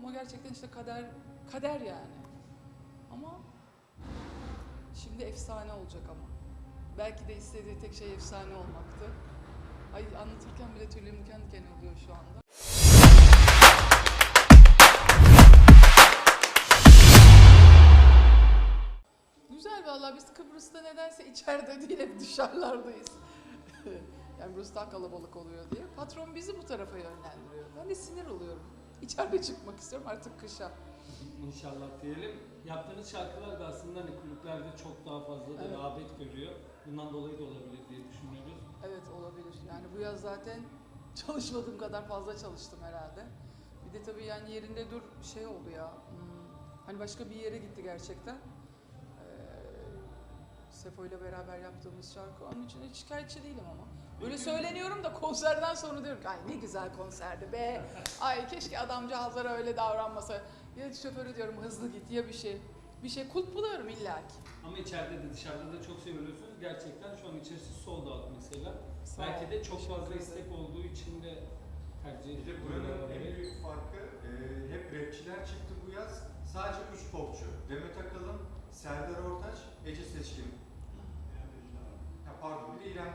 Ama gerçekten işte kader kader yani. Ama şimdi efsane olacak ama. Belki de istediği tek şey efsane olmaktı. Ay anlatırken bile tüylerim diken diken oluyor şu anda. Güzel vallahi biz Kıbrıs'ta nedense içeride değil hep dışarılardayız. yani burası daha kalabalık oluyor diye. Patron bizi bu tarafa yönlendiriyor. Ben de sinir oluyorum. İçeride çıkmak istiyorum artık kışa. İnşallah diyelim. Yaptığınız şarkılar da aslında hani kulüplerde çok daha fazla da Evet. rağbet görüyor. Bundan dolayı da olabilir diye düşünüyoruz. Evet olabilir. Yani bu yaz zaten çalışmadığım kadar fazla çalıştım herhalde. Bir de tabii yani yerinde dur şey oldu ya. hmm, Hani başka bir yere gitti gerçekten. Ee, Sefo ile beraber yaptığımız şarkı. Onun için hiç şikayetçi değilim ama. Böyle Peki. söyleniyorum da konserden sonra diyorum ki ay ne güzel konserdi be. Ay keşke adamcağızlara öyle davranmasa. Ya şoförü diyorum hızlı git ya bir şey. Bir şey kulp buluyorum illaki. Ama içeride de dışarıda da çok seviyorsunuz. Gerçekten şu an içerisi sold out mesela. Sağ ol, Belki de çok teşekkür fazla ederim. istek olduğu için de tercih Bir de buranın en büyük farkı e, hep rapçiler çıktı bu yaz. Sadece üç popçu. Demet Akalın, Serdar Ortaç, Ece Seçkin.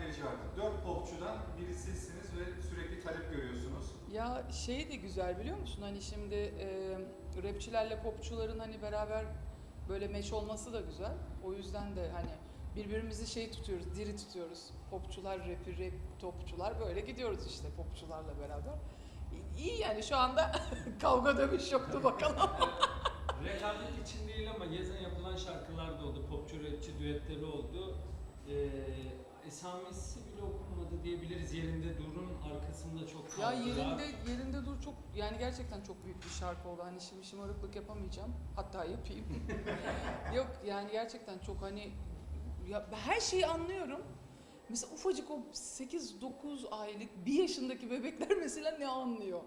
Derici vardı. Dört popçudan biri sizsiniz ve sürekli talep görüyorsunuz. Ya şey de güzel biliyor musun? Hani şimdi e, rapçilerle popçuların hani beraber böyle meş olması da güzel. O yüzden de hani birbirimizi şey tutuyoruz, diri tutuyoruz. Popçular rapi, rap topçular böyle gidiyoruz işte popçularla beraber. İyi yani şu anda kavga dövüş yoktu bakalım. Rekabet için değil ama yazın yapılan şarkılar da oldu. Popçu rapçi düetleri oldu. Ee, esamesi bile okunmadı diyebiliriz. Yerinde Dur'un arkasında çok ya kaldılar. yerinde yerinde dur çok yani gerçekten çok büyük bir şarkı oldu. Hani şimdi şımarıklık yapamayacağım. Hatta yapayım. Yok yani gerçekten çok hani ya her şeyi anlıyorum. Mesela ufacık o 8-9 aylık bir yaşındaki bebekler mesela ne anlıyor?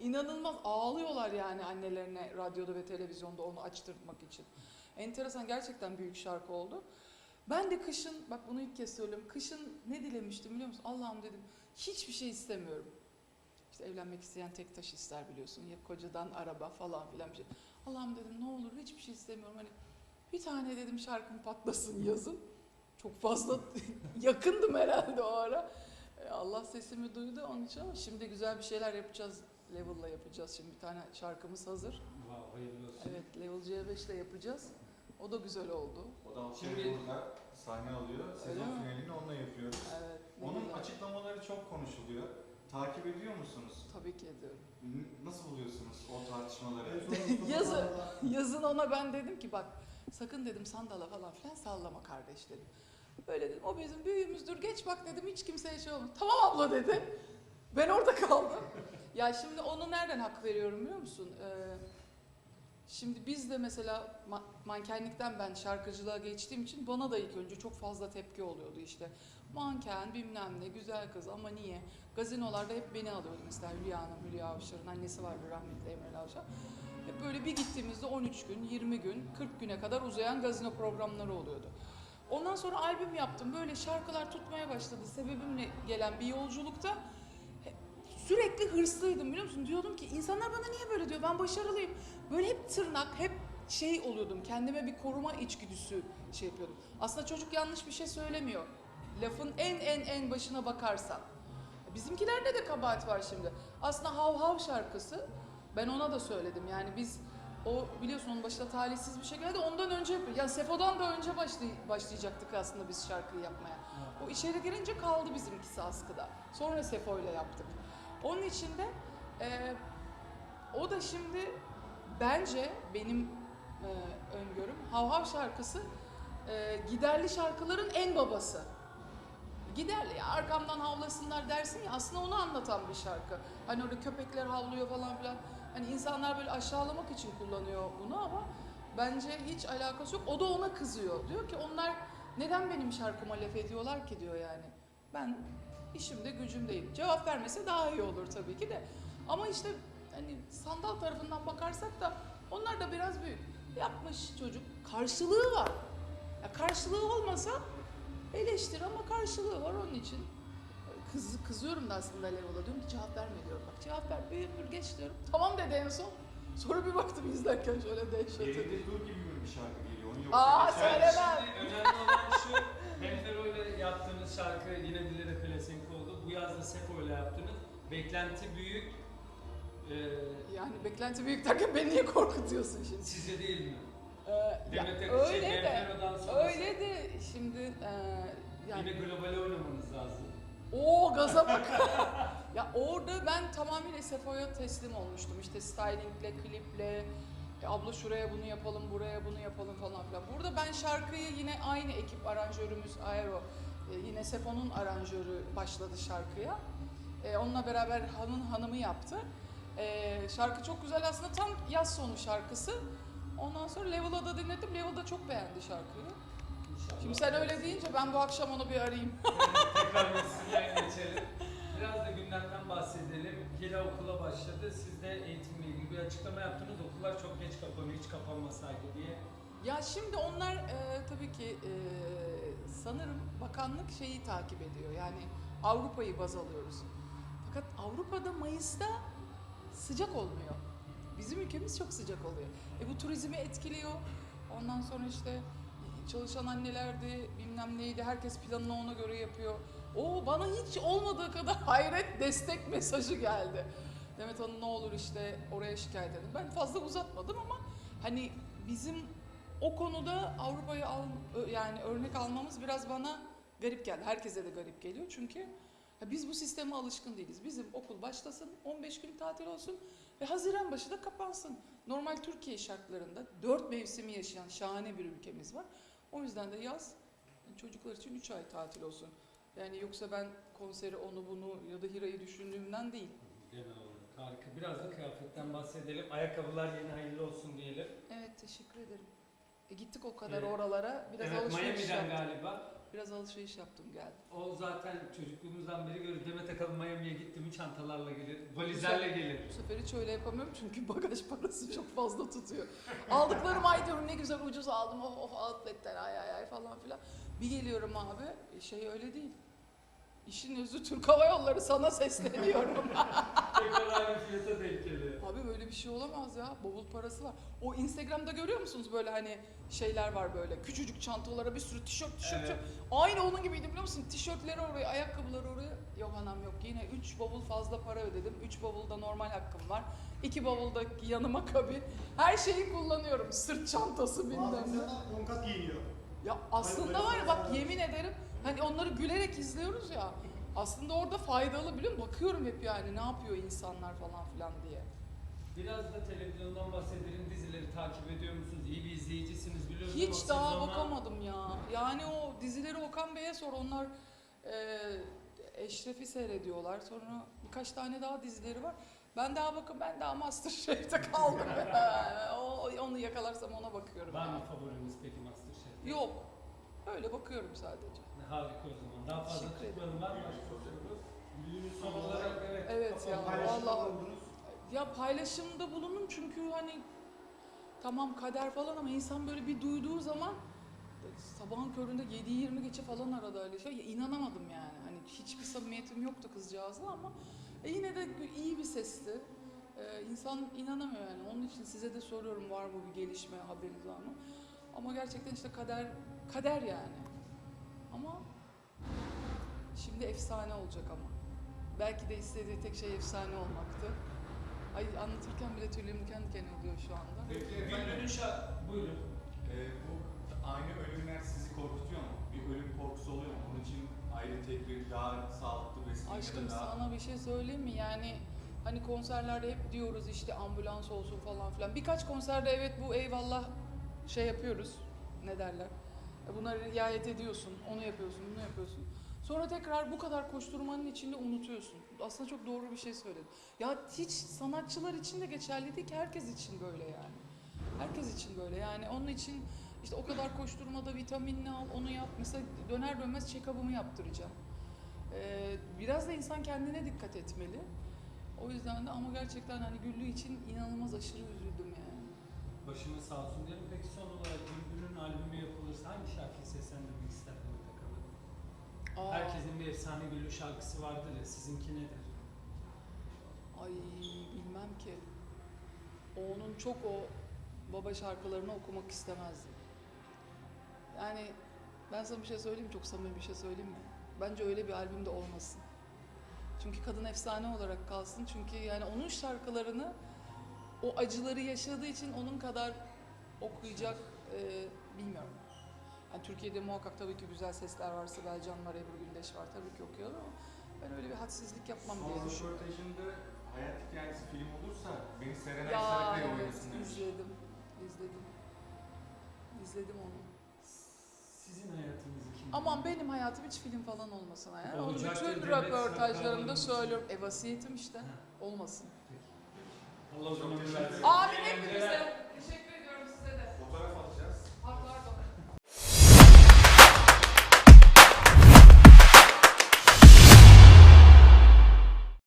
İnanılmaz ağlıyorlar yani annelerine radyoda ve televizyonda onu açtırmak için. Enteresan gerçekten büyük şarkı oldu. Ben de kışın, bak bunu ilk kez söylüyorum. Kışın ne dilemiştim biliyor musun? Allah'ım dedim hiçbir şey istemiyorum. İşte evlenmek isteyen tek taş ister biliyorsun. Ya kocadan araba falan filan bir şey. Allah'ım dedim ne olur hiçbir şey istemiyorum. Hani bir tane dedim şarkım patlasın yazın. Çok fazla yakındım herhalde o ara. E, Allah sesimi duydu onun için ama şimdi güzel bir şeyler yapacağız. Level'la yapacağız şimdi bir tane şarkımız hazır. Wow, hayırlı olsun. Evet Level C5 ile yapacağız. O da güzel oldu. O da Şimdi- şimdi burada sahne alıyor. Öyle Sezon mi? finalini onunla yapıyoruz. Evet. ne Onun güzel. açıklamaları çok konuşuluyor. Takip ediyor musunuz? Tabii ki ediyorum. N- Nasıl buluyorsunuz o tartışmaları? Yazı, yazın ona ben dedim ki bak sakın dedim sandala falan filan sallama kardeş dedim. Böyle dedim o bizim büyüğümüzdür geç bak dedim hiç kimseye şey olmaz. Tamam abla dedi. Ben orada kaldım. ya şimdi onu nereden hak veriyorum biliyor musun? Ee, şimdi biz de mesela ma- mankenlikten ben şarkıcılığa geçtiğim için bana da ilk önce çok fazla tepki oluyordu işte. Manken bilmem ne güzel kız ama niye? Gazinolarda hep beni alıyordu mesela Hülya Hanım, Hülya Avşar'ın annesi vardı rahmetli Emre Avşar. Hep böyle bir gittiğimizde 13 gün, 20 gün, 40 güne kadar uzayan gazino programları oluyordu. Ondan sonra albüm yaptım. Böyle şarkılar tutmaya başladı. Sebebimle gelen bir yolculukta sürekli hırslıydım biliyor musun? Diyordum ki insanlar bana niye böyle diyor? Ben başarılıyım. Böyle hep tırnak, hep şey oluyordum. Kendime bir koruma içgüdüsü şey yapıyordum. Aslında çocuk yanlış bir şey söylemiyor. Lafın en en en başına bakarsan. Bizimkilerde de kabahat var şimdi. Aslında Hav Hav şarkısı ben ona da söyledim. Yani biz o biliyorsun onun başında talihsiz bir şekilde de ondan önce. Yani Sefo'dan da önce başlay- başlayacaktık aslında biz şarkıyı yapmaya. O içeri girince kaldı bizimkisi askıda. Sonra Sefo ile yaptık. Onun için de e, o da şimdi bence benim e, öngörüm Hav Hav şarkısı e, giderli şarkıların en babası. Giderli ya arkamdan havlasınlar dersin ya aslında onu anlatan bir şarkı. Hani orada köpekler havlıyor falan filan. Hani insanlar böyle aşağılamak için kullanıyor bunu ama bence hiç alakası yok. O da ona kızıyor. Diyor ki onlar neden benim şarkıma laf ediyorlar ki diyor yani. Ben işimde gücümdeyim. Cevap vermese daha iyi olur tabii ki de. Ama işte hani sandal tarafından bakarsak da onlar da biraz büyük. Yapmış çocuk. Karşılığı var. Ya karşılığı olmasa eleştir ama karşılığı var onun için. Kız, kızıyorum da aslında Level'a diyorum ki cevap verme diyorum. Bak cevap ver büyütür geç diyorum. Tamam dedi en son. Sonra bir baktım izlerken şöyle dehşete. Yerinde dur gibi bir şarkı geliyor. Onu yoksa Aa, söylemem. Şimdi önemli olan şu, hem Fero ile yaptığınız şarkı yine dillere pelesenk oldu. Bu yaz da Sefo ile yaptınız. Beklenti büyük. Ee, Yani beklenti büyük derken beni niye korkutuyorsun şimdi? sizce değil mi? Ee, ya Demet Akın, öyle şey, de, öyle de şimdi e, yani Yine globale oynamanız lazım. o gaza bak. ya orada ben tamamıyla Sefo'ya teslim olmuştum. İşte stylingle, kliple, e, abla şuraya bunu yapalım, buraya bunu yapalım falan filan. Burada ben şarkıyı yine aynı ekip aranjörümüz Aero, e, yine Sefo'nun aranjörü başladı şarkıya. E, onunla beraber hanın hanımı yaptı. E, şarkı çok güzel aslında tam yaz sonu şarkısı. Ondan sonra Level'a da dinledim. Level da çok beğendi şarkıyı. Şimdi sen öyle deyince ben bu akşam onu bir arayayım. Tekrar meclisinden geçelim. Biraz da gündemden bahsedelim. Hira okula başladı. Siz de eğitimle ilgili bir açıklama yaptınız. Okullar çok geç kapanıyor, hiç kapanmasaydı diye. Ya şimdi onlar e, tabii ki e, sanırım bakanlık şeyi takip ediyor. Yani Avrupa'yı baz alıyoruz. Fakat Avrupa'da Mayıs'ta sıcak olmuyor. Bizim ülkemiz çok sıcak oluyor. E bu turizmi etkiliyor. Ondan sonra işte çalışan annelerdi, bilmem neydi. Herkes planını ona göre yapıyor. O bana hiç olmadığı kadar hayret destek mesajı geldi. Demet Hanım ne olur işte oraya şikayet edin. Ben fazla uzatmadım ama hani bizim o konuda Avrupa'yı al, yani örnek almamız biraz bana garip geldi. Herkese de garip geliyor çünkü biz bu sisteme alışkın değiliz. Bizim okul başlasın, 15 gün tatil olsun ve Haziran başı da kapansın. Normal Türkiye şartlarında 4 mevsimi yaşayan şahane bir ülkemiz var. O yüzden de yaz çocuklar için 3 ay tatil olsun. Yani yoksa ben konseri onu bunu ya da Hira'yı düşündüğümden değil. Genel olarak harika. Biraz da kıyafetten bahsedelim. Ayakkabılar yeni hayırlı olsun diyelim. Evet teşekkür ederim. E gittik o kadar Evet. oralara. Biraz evet, alışveriş Miami'den yaptım. galiba. Biraz alışveriş yaptım geldim. O zaten çocukluğumuzdan beri görüyoruz. Demet Akalın Miami'ye gitti mi çantalarla gelir, valizlerle gelir. Bu sefer hiç öyle yapamıyorum çünkü bagaj parası çok fazla tutuyor. Aldıklarım ay diyorum ne güzel ucuz aldım of of outletler ay ay ay falan filan. Bir geliyorum abi e, şey öyle değil. İşin özü Türk Hava Yolları sana sesleniyorum. Tekrar aynı fiyata denk geliyor. Abi böyle bir şey olamaz ya. Bavul parası var. O Instagram'da görüyor musunuz böyle hani şeyler var böyle. Küçücük çantalara bir sürü tişört tişört. Evet. tişört. Aynı onun gibiydi biliyor musun? Tişörtleri oraya, ayakkabıları oraya. Yok anam yok. Yine 3 bavul fazla para ödedim. 3 bavulda normal hakkım var. 2 bavulda yanıma kabin. Her şeyi kullanıyorum. Sırt çantası bilmem ne. insanlar on kat giyiniyor. Ya aslında var ya bak yemin ederim hani onları gülerek izliyoruz ya. Aslında orada faydalı biliyor musun? Bakıyorum hep yani ne yapıyor insanlar falan filan diye. Biraz da televizyondan bahsedelim. Dizileri takip ediyor musunuz? İyi bir izleyicisiniz biliyoruz ama Hiç daha ona- bakamadım ya. Yani o dizileri Okan Bey'e sor. Onlar e, Eşref'i seyrediyorlar. Sonra birkaç tane daha dizileri var. Ben daha bakın ben daha Masterchef'te kaldım. o, onu yakalarsam ona bakıyorum. Var mı favoriniz peki Masterchef? Yok. Öyle bakıyorum sadece. Harika o zaman. Daha fazla Teşekkür ederim. tutmayalım. Var mı başka sorunuz? Son olarak evet. Evet ya. Paylaşımda vallahi- bulundunuz. Ya paylaşımda bulundum çünkü hani tamam kader falan ama insan böyle bir duyduğu zaman sabahın köründe 7-20 geçe falan aradı öyle şey. Ya inanamadım yani. Hani hiçbir samimiyetim yoktu kızcağızla ama e yine de iyi bir sesti. Ee, insan inanamıyor yani. Onun için size de soruyorum var mı bir gelişme haberiniz var mı? Ama gerçekten işte kader kader yani. Ama şimdi efsane olacak ama. Belki de istediği tek şey efsane olmaktı. Ay anlatırken bile tüylerim diken diken oluyor şu anda. Peki efendim. Buyurun. e, bu aynı ölümler sizi korkutuyor mu? Bir ölüm korkusu oluyor mu? Bunun için ayrı tedbir, daha sağlıklı beslenme Aşkım daha... sana bir şey söyleyeyim mi? Yani hani konserlerde hep diyoruz işte ambulans olsun falan filan. Birkaç konserde evet bu eyvallah şey yapıyoruz. Ne derler? Bunları riayet ediyorsun. Onu yapıyorsun, bunu yapıyorsun. Sonra tekrar bu kadar koşturmanın içinde unutuyorsun. Aslında çok doğru bir şey söyledin. Ya hiç sanatçılar için de geçerli değil ki herkes için böyle yani. Herkes için böyle yani onun için işte o kadar koşturmada vitaminini al, onu yap. Mesela döner dönmez check-up'ımı yaptıracağım. Ee, biraz da insan kendine dikkat etmeli. O yüzden de ama gerçekten hani Güllü için inanılmaz aşırı üzüldüm yani. Başımız sağ olsun diyelim. Peki son olarak Bülbül'ün albümü hangi şarkıyı seslendirmek ister Demet Akalın? Aa, Herkesin bir efsane Güllü şarkısı vardır ya. Sizinki nedir? Ay bilmem ki. Onun çok o baba şarkılarını okumak istemezdim. Yani ben sana bir şey söyleyeyim? Çok samimi bir şey söyleyeyim mi? Bence öyle bir albüm de olmasın. Çünkü kadın efsane olarak kalsın. Çünkü yani onun şarkılarını o acıları yaşadığı için onun kadar okuyacak e, bilmiyorum. Yani Türkiye'de muhakkak tabii ki güzel sesler var. Sibel Can var, Ebru Gündeş var. Tabii ki okuyorlar ama ben öyle bir hadsizlik yapmam diye Son düşünüyorum. röportajında hayat hikayesi film olursa beni Serenay Ya Sarıkaya evet, oynasın demiş. izledim. İzledim. İzledim onu. Sizin hayatınızı kim? Aman benim hayatım hiç film falan olmasın. Yani. Onu Olacaktır bütün Demet röportajlarımda söylüyorum. E vasiyetim işte. Olmasın. Allah uzun ömür versin. Amin hepimize. Teşekkür